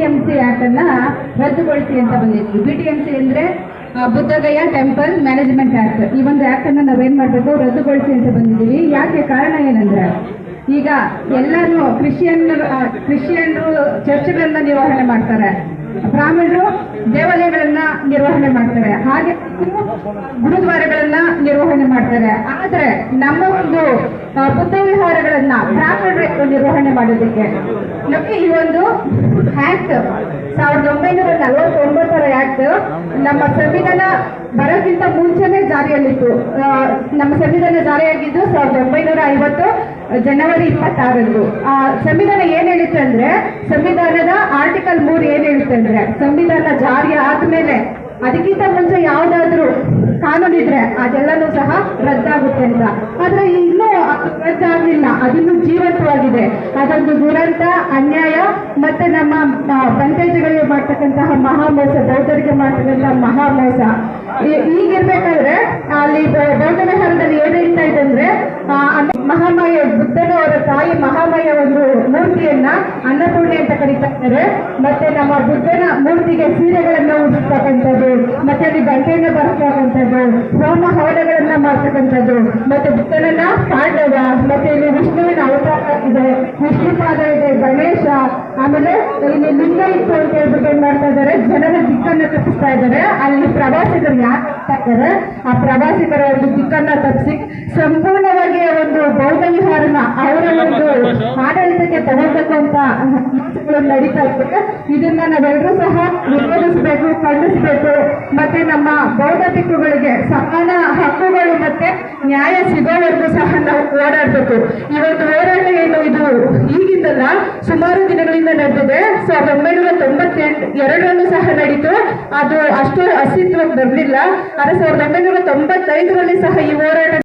M C act ಅನ್ನ ರದ್ದುಗೊಳಿಸಿ ಅಂತ ಬಂದಿದ್ವಿ. ಬಿ ಟಿ ಎಂ ಸಿ ಅಂದ್ರೆ ಬುದ್ಧಗಯ್ಯ ಟೆಂಪಲ್ ಮ್ಯಾನೇಜ್ಮೆಂಟ್ ಆಕ್ಟ್ ಈ ಒಂದು ಆಕ್ಟ್ ಅನ್ನ ನಾವೇನ್ ಮಾಡಬೇಕು? ರದ್ದುಗೊಳಿಸಿ ಅಂತ ಬಂದಿದ್ದೀವಿ. ಯಾಕೆ ಕಾರಣ ಏನಂದ್ರೆ, ಈಗ ಎಲ್ಲರೂ ಕ್ರಿಶ್ಚಿಯನ್ ಕ್ರಿಶ್ಚಿಯನ್ರು ಚರ್ಚ್ಗಳನ್ನ ನಿರ್ವಹಣೆ ಮಾಡ್ತಾರೆ. ಬ್ರಾಹ್ಮಣರು ದೇವಾಲಯಗಳನ್ನ ನಿರ್ವಹಣೆ ಮಾಡ್ತಾರೆ. ಹಾಗೆ ಗುರುದ್ವಾರಗಳನ್ನ ನಿರ್ವಹಣೆ ಮಾಡ್ತಾರೆ. ಆದ್ರೆ ನಮ್ಮ ಒಂದು ಬುದ್ಧ ವಿಹಾರಗಳನ್ನ ಬ್ರಾಹ್ಮಣರು ನಿರ್ವಹಣೆ ಮಾಡೋದಕ್ಕೆ. ನಮಗೆ ಈ ಒಂದು ಆಕ್ಟ್ ಸಾವಿರದ ಒಂಬೈನೂರ ನಲವತ್ತೊಂಬತ್ತರ ಆಕ್ಟ್ ನಮ್ಮ ಸಂವಿಧಾನ ಬರೋಕ್ಕಿಂತ ಮುಂಚೆನೆ ಜಾರಿಯಲ್ಲಿತ್ತು. ನಮ್ಮ ಸಂವಿಧಾನ ಜಾರಿಯಾಗಿದ್ದು ಸಾವಿರದ ಒಂಬೈನೂರ ಐವತ್ತು. ಜನವರಿ ಇಪ್ಪತ್ತಾರಂದು ಆ, ಸಂವಿಧಾನ ಏನ್ ಹೇಳುತ್ತೆ ಅಂದ್ರೆ, ಸಂವಿಧಾನದ ಆರ್ಟಿಕಲ್ ಮೂರ್ ಏನ್ ಹೇಳುತ್ತೆ ಅಂದ್ರೆ, ಸಂವಿಧಾನ ಜಾರಿ ಆದ್ಮೇಲೆ, ಅದಕ್ಕಿಂತ ಮುಂಚೆ ಯಾವ್ದಾದ್ರು ಕಾನೂನು ಇದ್ರೆ ಅದೆಲ್ಲನೂ ಸಹ ರದ್ದಾಗುತ್ತೆ ಅಂತ. ಆದ್ರೆ ಇನ್ನೂ ರದ್ದಾಗಲಿಲ್ಲ, ಅದಿನ್ನೂ ಜೀವಂತವಾಗಿದೆ. ಅದೊಂದು ದುರಂತ, ಅನ್ಯಾಯ, ಮತ್ತೆ ನಮ್ಮ ಪಂಚಾಯತಿಗಳಿಗೆ ಮಾಡ್ತಕ್ಕಂತಹ ಮಹಾಮೋಸ ಬೌದ್ಧರಿಗೆ ಮಾಡ್ತಕ್ಕಂತಹ ಮಹಾಮೋಸ. ಈಗಿರ್ಬೇಕಾದ್ರೆ, ಅಲ್ಲಿ ಬೌದ್ಧ ವಿಹಾರದಲ್ಲಿ ಏನ್ ನಡೀತಾ ಇದೆ ಅಂದ್ರೆ ಆ, ಅನ್ನ- ಮಹಾಮಾಯ ಬುದ್ಧನ ಅವರ ತಾಯಿ ಮಹಾಮಯ ಒಂದು ಮೂರ್ತಿಯನ್ನ ಅನ್ನಪೂರ್ಣೆ ಅಂತ ಕರೀತಾ ಇದ್ದಾರೆ ಮತ್ತೆ ನಮ್ಮ ಬುದ್ಧನ ಮೂರ್ತಿಗೆ ಸೀರೆಗಳನ್ನ ಉಡಿಸ್ತಕ್ಕಂಥದ್ದು, ಮತ್ತೆ ಅಲ್ಲಿ ಗಂಟೆಯನ್ನ ಬರ್ತಕ್ಕಂಥದ್ದು ಹೋಮ ಹವನಗಳನ್ನ ಮಾಡ್ತಕ್ಕಂಥದ್ದು, ಮತ್ತೆ ಬುದ್ಧನನ್ನ ಪಾಂಡವ, ಮತ್ತೆ ಇಲ್ಲಿ ವಿಷ್ಣುವಿನ ಅವತಾರ ಇದೆ ವಿಷ್ಣುಪಾದ ಇದೆ, ಗಣೇಶ, ಆಮೇಲೆ ಇಲ್ಲಿ ಲಿಂಗ ಇತ್ತು ಅಂತ ಹೇಳ್ಬಿಟ್ಟು ಏನ್ ಮಾಡ್ತಾ ಇದ್ದಾರೆ ಜನರ ದಿಕ್ಕನ್ನ ತಪ್ಪಿಸ್ತಾ ಇದ್ದಾರೆ ಅಲ್ಲಿ ಪ್ರವಾಸಿಗರು ಯಾಕೆ ಆ ಪ್ರವಾಸಿಗರ ಒಂದು ದಿಕ್ಕನ್ನ ತಪ್ಪಿಸಿ, ಸಂಪೂರ್ಣವಾಗಿ ಒಂದು ಬೌದ್ಧ ವಿಹಾರನ ಅವರ ಒಂದು ಆಡಳಿತಕ್ಕೆ ತಗೋಬೇಕು ಅಂತ ನಡೀತಾ ಇರ್ತದೆ. ಇದನ್ನ ನಾವೆಲ್ಲರೂ ಸಹ ವಿರೋಧಿಸಬೇಕು, ಖಂಡಿಸಬೇಕು. ಮತ್ತೆ ನಮ್ಮ ಬೌದ್ಧ ದಿಕ್ಕುಗಳಿಗೆ ಸಮಾನ ಹಕ್ಕುಗಳು ಮತ್ತೆ ನ್ಯಾಯ ಸಿಗೋವರೆಗೂ ಸಹ ನಾವು ಓಡಾಡಬೇಕು. ಇವತ್ತು ಹೋರಾಟ ಏನು ಇದು ಈಗಿದ್ದಲ್ಲ ಸುಮಾರು ದಿನಗಳಿಂದ ನಡೆದಿದೆ. ಸಾವಿರದ ಒಂಬೈನೂರ ತೊಂಬತ್ತೆಂಟು ಎರಡರಲ್ಲೂ ಸಹ ನಡೀತು. ಅದು ಅಷ್ಟು ಅಸ್ತಿತ್ವಕ್ಕೆ ಬರಲಿಲ್ಲ. ಆದರೆ ಸಾವಿರದ ಒಂಬೈನೂರ ತೊಂಬತ್ತೈದರಲ್ಲಿ ಸಹ ಈ ಹೋರಾಟ